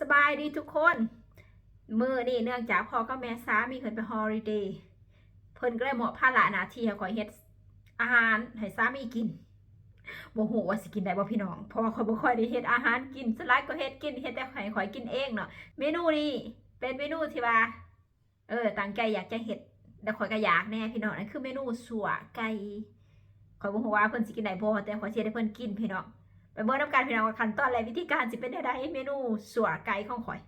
สบายดีทุกคน มือนี่เนื่องจากพ่อกับแม่สามีเพิ่นไปฮอลิเดย์เพิ่นก็เลยเหมาะภาระนาทีขอยเฮ็ดอาหารให้สามีกินบ่ฮู้ว่าสิกินได้บ่พี่น้อง เพราะว่าข่อยบ่ค่อยได้เฮ็ดอาหารกินสลายก็เฮ็ดกินเฮ็ดแต่ให้ข่อยกินเองเนาะเมนูนี้เป็นเมนูที่ว่า เออตั้งใจอยากจะเฮ็ดแต่ข่อยก็อยากแน่พี่น้องนั่นคือเมนูสัวไก่ข่อยบ่ฮู้ว่าเพิ่นสิกินได้บ่แต่ข่อยสิเฮ็ดให้เพิ่นกินพี่น้อง ไปเบิ่งน้ำการพี่น้องว่าขั้นตอนและวิธีการสิเป็นได้เมนูสัวไก่ของข่อย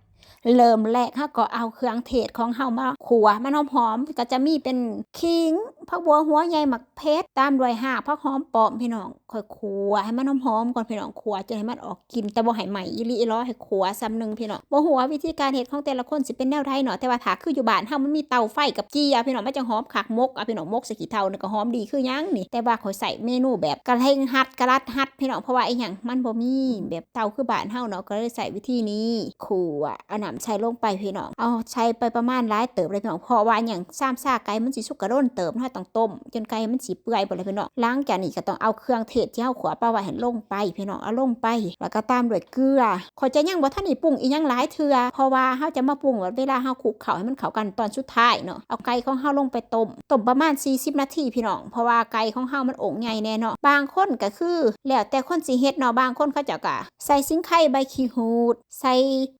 เริ่มแรกเฮาก็เอาเครื่องเทศของเฮามาขัวมันหอมๆก็จะมีเป็นขิงผักบัวหัวใหญ่หมักเพชรตามด้วยหาผักหอมปลอมพี่น้องค่อยขัวให้มันหอมๆก่อนพี่น้องขัวจนให้มันออกกลิ่นแต่บ่ให้ไหม้อีลีอีหลอให้ขัวซ้ำหนึ่งพี่น้องบ่ฮู้ว่าวิธีการเฮ็ดของแต่ละคนสิเป็นแนวใดเนาะแต่ว่าถ้าคืออยู่บ้านเฮามันมีเตาไฟกับจียพี่น้องมันจังหอมคักมกอะพี่น้องมกใส่ขี้เถ้านี่ก็หอมดีคือหยังนี่แต่ว่าข่อยใส่เมนูแบบกระเทงฮัดกระลัดฮัดพี่น้องเพราะว่าไอ้หยังมันบ่มีแบบเตาคือบ้านเฮาเนาะก็เลยใส่วิธีนี้ขัวเอาน้ำใส่ลงไปพี่น้องเอาใช้ไปประมาณหลายเติบเลยพี่น้องเพราะว่าหยังซ้ำซากไก่มันสิสุกกระโดนเติบเฮาต้องต้ม จนไก่มันสิเปื่อยบ่เลยพี่น้องหลังจากนี้ก็ต้องเอาเครื่องเทศที่เฮาขัวปลาไว้ให้ลงไปพี่น้องเอาลงไป แล้วก็ตามด้วยเกลือขอจะยังบ่ทันได้ปรุงอีหยังหลายเทือเพราะว่าเฮาจะมาปรุงเวลาเฮาคลุกเข้าให้มันเข้ากันตอนสุดท้ายเนาะเอาไก่ของเฮาลงไปต้มต้มประมาณ 40 นาทีพี่น้องเพราะว่าไก่ของเฮามันโอ่งใหญ่แน่เนาะบางคนก็คือ แล้วแต่คนสิเฮ็ดเนาะบางคนเขาเจ้าก็ใส่ซิงไข่ใบขี้หูด ใส่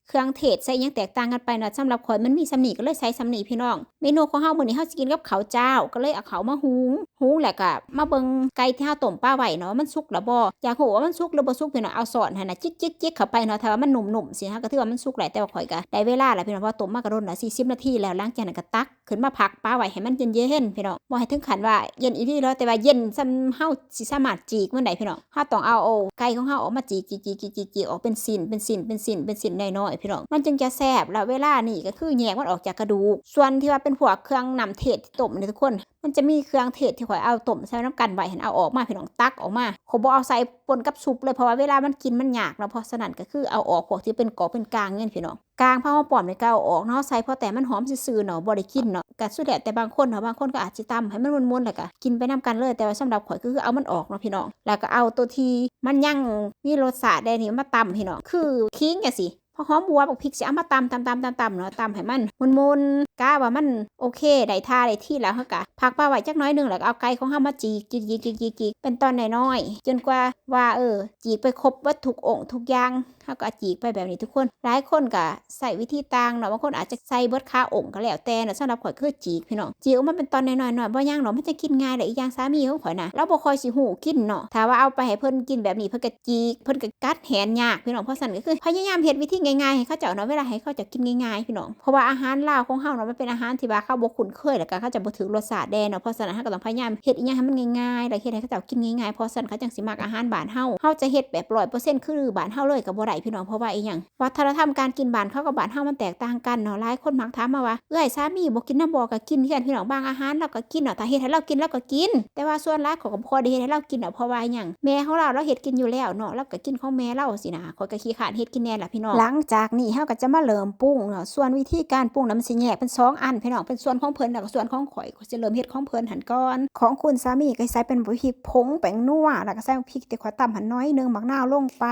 เครื่องเทศใส่ยังแตกต่างกันไปเนาะสำหรับข่อยมันมีสำนีก็เลยใส่สำนีพี่น้องเมนูของเฮามื้อนี้เฮาสิกินกับข้าวเจ้าก็เลยเอาข้าวมาหุงหุงแหล้วก็มาเบิงไก่ที่เฮาต้มป้าไว้เนาะมันสุกแล้วบ่อยากรู้ว่ามันสุกหรือบ่สุกพี่น้องเอาสอนหั่นน่ะจิกๆๆเข้าไปเนาะถ้าว่ามันหนุ่มๆสิฮะก็ถือว่ามันสุกแล้วแต่ว่าข่อยก็ได้เวลาแล้วพี่น้องเพราะต้มมากระโดนน่ะ40นาทีแล้วหลังจานก็ตักขึ้นมาพักป้าไว้ให้มันเย็นๆพี่น้องบ่ให้ถึงขั้นว่าเย็นอีหลีแล้วแต่ว่าเย็นซ้ำเฮาสิสามารถจีกมันได้พี่น้องเฮาต้องเอาเอาไก่ของเฮาออกมาจีกจีกจีกจีกออกเป็นสิ้นเป็นสิ้นเป็นสิ้นเป็นสิ้นน้อยๆพี่น้องมันจึงจะแซ่บแล้วเวลานี่ก็คือแยกมันออกจากกระดูกส่วนที่ว่าเป็นพวกเครื่องนำเทศที่ต้มเนี่ยทุกคน มันจะมีเครื่องเทศที่ข่อยเอาต้มใส่น้ำกันไว้เห็นเอาออกมาพี่น้องตักออกมาขาบอกเอาใส่ปนกับซุปเลยเพราะว่าเวลามันกินมันยากเนาะเพราะฉะนั้นก็คือเอาออกพวกที่เป็นกอเป็นกลางเงี้ยพี่น้องกลางผ้าห่อปลอมในก็เอาออกเนาะใส่เพราะแต่มันหอมซื่อๆเนาะบ่ได้กินเนาะก็สุดแล้วแต่บางคนเนาะบางคนก็อาจจะตำให้มันม้วนๆแล้วก็กินไปน้กันเลยแต่ว่าสำหรับข่อยก็คือเอามันออกเนาะพี่น้องแล้วก็เอาตัวที่มันยังมีรสชาติได้นี่มาตำพี่น้องคือคิงอะสิ หอมบัวบักพริกสิเอามาตำตำตำตำตำเนาะตำให้มันมุนมุนกะว่ามันโอเคได้ท่าได้ที่แล้วเฮากะพักปลาไว้จักน้อยหนึงแล้วก็เอาไก่ของเฮามาจีกจีกจีกจีกจีกเป็นตอนน้อยๆจนกว่าว่าเออจีกไปครบวัตถุองค์ทุกอย่างเฮาก็จีกไปแบบนี้ทุกคน หลายคนก็ใส่วิธีต่างเนาะบางคนอาจจะใส่เบิดคาองค์ก็แล้วแต่นะสำหรับข่อยคือจีกพี่น้องจีกออกมาเป็นตอนน้อยๆหน่อยบ่ย่างเนาะมันจะกินง่ายเลยอีกอย่างสามีของข่อยนะเราบ่ค่อยสิหูกินเนาะถ้าว่าเอาไปให้เพิ่นกินแบบนี้เพิ่นก็จีกเพิ่นก็กัดแหนยากพี่น้องเพราะฉะนั้นก็คือพยายามเฮ็ดวิธีง่ายๆให้เขาเจ้าเนาะเวลาให้เขาเจ้ากินง่ายๆพี่น้องเพราะว่าอาหารลาวของเฮาเนาะมันเป็นอาหารที่ว่าเขาบ่คุ้นเคยแล้วก็เขาจะบ่ถือรสชาติแดนเนาะเพราะฉะนั้นเฮาก็ต้องพยายามเฮ็ดอีหยังให้มันง่ายๆแล้วเฮ็ดให้เขาเจ้ากินง่ายๆเพราะฉะนั้นเขาจังสิมักอาหารบ้านเฮาเฮาจะเฮ็ดแบบ100%คือบ้านเฮาเลยก็บ่ได้พี่น้องเพราะว่าอีหยังวัฒนธรรมการกินบานเขากับบานเฮามันแตกต่างกันเนาะหลายคนมักถามมาว่าเอ้ยสามีบ่กินน้ำบ่ก็กินคือกันพี่น้องบางอาหารเราก็กินเนาะถ้าเฮ็ดให้เรากินเราก็กิน แต่ว่าส่วนหลายขาก็บ่อยได้เฮ็ดให้เรากินเนาะเพราะว่าอีหยังแม่ของเราเราเฮ็ดกินอยู่แล้วเนาะเราก็กินของแม่เราสินะข้อยก็ขี้ขาดเฮ็ดกินแน่ล่ะพี่น้องหลังจากนี้เฮาก็จะมาเริ่มปรุงเนาะส่วนวิธีการปรุงน่ะมันสิแยกเป็นสองอันพี่น้องเป็นส่วนของเพิ่นแล้วก็ส่วนของข่อยก็สิเริ่มเฮ็ดของเพิ่นหันก่อนของคุณสามีก็ใส่เป็นพริกผงแป้งนัวแล้วก็ใส่พริกที่ขอยตำหันน้อยนึงมักนาวลงไป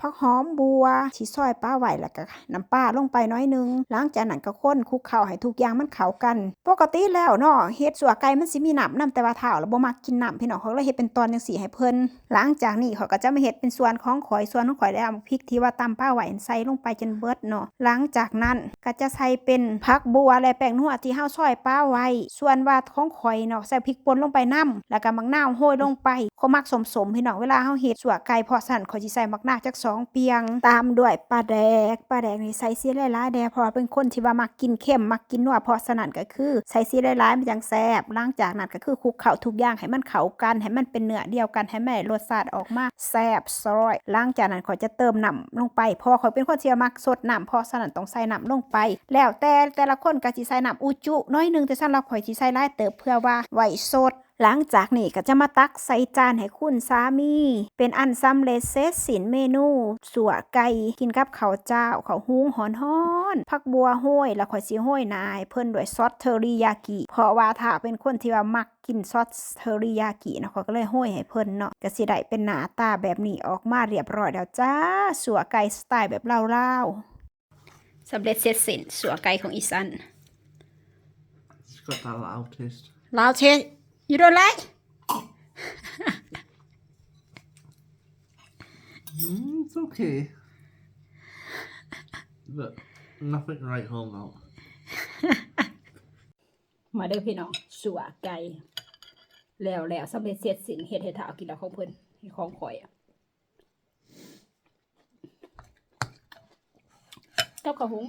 ผักหอมบวที่ซอยป้าไหวแล้วก็น้ำปลาลงไปน้อยนึงหลังจากนั้นก็ค้นคลุกเคล้าให้ทุกอย่างมันเข้ากัน ปกติแล้วเนาะเฮ็ดสัวไก่มันสิมีน้ำน้ำแต่ว่าเท้าแล้วบ่มักกินน้ำพี่น้องเขาเลยเฮ็ดเป็นตอนจังซี่ให้เพิ่นหลังจากนี้เขาก็จะมาเฮ็ดเป็นส่วนของข่อยส่วนของข่อยแล้วเอาพริกที่ว่าตำป้าไหวใส่ลงไปจนเบิดเนาะหลังจากนั้นก็จะใส่เป็นผักบัวและแป้งนัวที่เฮาซอยป้าไว้ส่วนว่าของข่อยเนาะใส่พริกป่นลงไปนํแล้วก็มักนาวโรยลงไปเขามักสมๆพี่น้องเวลาเฮาเฮ็ดสัวไก่พอสั่นข่อยสิใส่มักนาวจักสองเปียงตามด้วยปลาแดกปลาแดกนี่ใส่ซีหลายๆแดกเพราะเป็นคนที่ว่ามักกินเค็มมักกินนัวเพราะฉะนั้นก็คือใส่ซีหลายๆมันจังแซ่บหลังจากนั้นก็คือคลุกเข้าทุกอย่างให้มันเข้ากันให้มันเป็นเนื้อเดียวกันให้แม่รสชาติออกมาแซ่บซอยหลังจากนั้นข่อจะเติมน้ำลงไปพราะว่าข่อเป็นคนที่มักสดน้ำเพราะฉะนั้นต้องใส่น้ำลงไป แล้วแต่แต่ละคนก็สิใส่น้ำอุจุน้อยหนึงแต่สำหรับข่อยสิใส่หลายเติบเพื่อว่าไว้สด หลังจากนี้ก็จะมาตักใส่จานให้คุณสามี เป็นอันสำเร็จเสร็จสินเมนู สัวไก่กินกับข้าวเจ้าข้าวหุงหอนฮ้อนๆผักบัวห้อยแล้วข่อยสิห้อยนาย เพิ่นด้วยซอสเทอริยากิ เพราะว่าถ้าเป็นคนที่ว่ามักกินซอสเทอริยากิเนาะเขาก็เลยห้อยให้เพิ่นเนาะก็สิได้เป็นหน้าตาแบบนี้ออกมาเรียบร้อยแล้วจ้า สัวไก่สไตล์แบบลาวๆสำเร็จเสร็จสิ้นสัวไก่ของอีสัน It's got that loud taste. ลาวเชน you don't like Mm, it's okay. But nothing to write home about. มาเด้อพี่น้องสัวไก่แล้วแล้วสำเร็จเสร็จสิ้นเฮ็ดให้ถาวกินแล้วของเพิ่นให้ของข่อยอะเจ้ากระหุง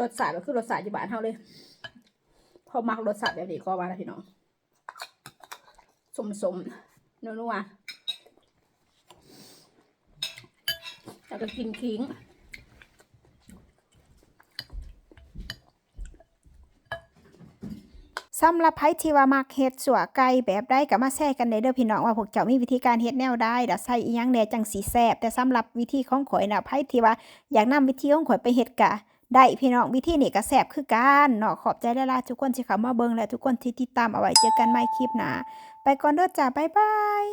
รสชาติก็คือรสชาติอยู่บ้านเฮาเลย พอมักรสชาติแบบนี้ก็ว่าแล้วพี่น้องสมสมนัวแล้วก็กินคิงสำหรับไผที่ว่ามักเฮ็ดสัวไก่แบบใดก็มาแชร์กันได้เด้อพี่น้องว่าพวกเจ้ามีวิธีการเฮ็ดแนวใดเดี๋ยวใส่อีหยังแหน่จังสิแซ่บแต่สำหรับวิธีของข่อยน่ะไผที่ว่าอยากนำวิธีของข่อยไปเฮ็ดกะ ได้พี่น้องวิธีนี้ก็แซบคือกันเนาะขอบใจหลายๆทุกคนที่เข้ามาเบิ่งและทุกคนที่ติดตามเอาไว้เจอกันใหม่คลิปหน้าไปก่อนเด้อจ้าบ๊ายบาย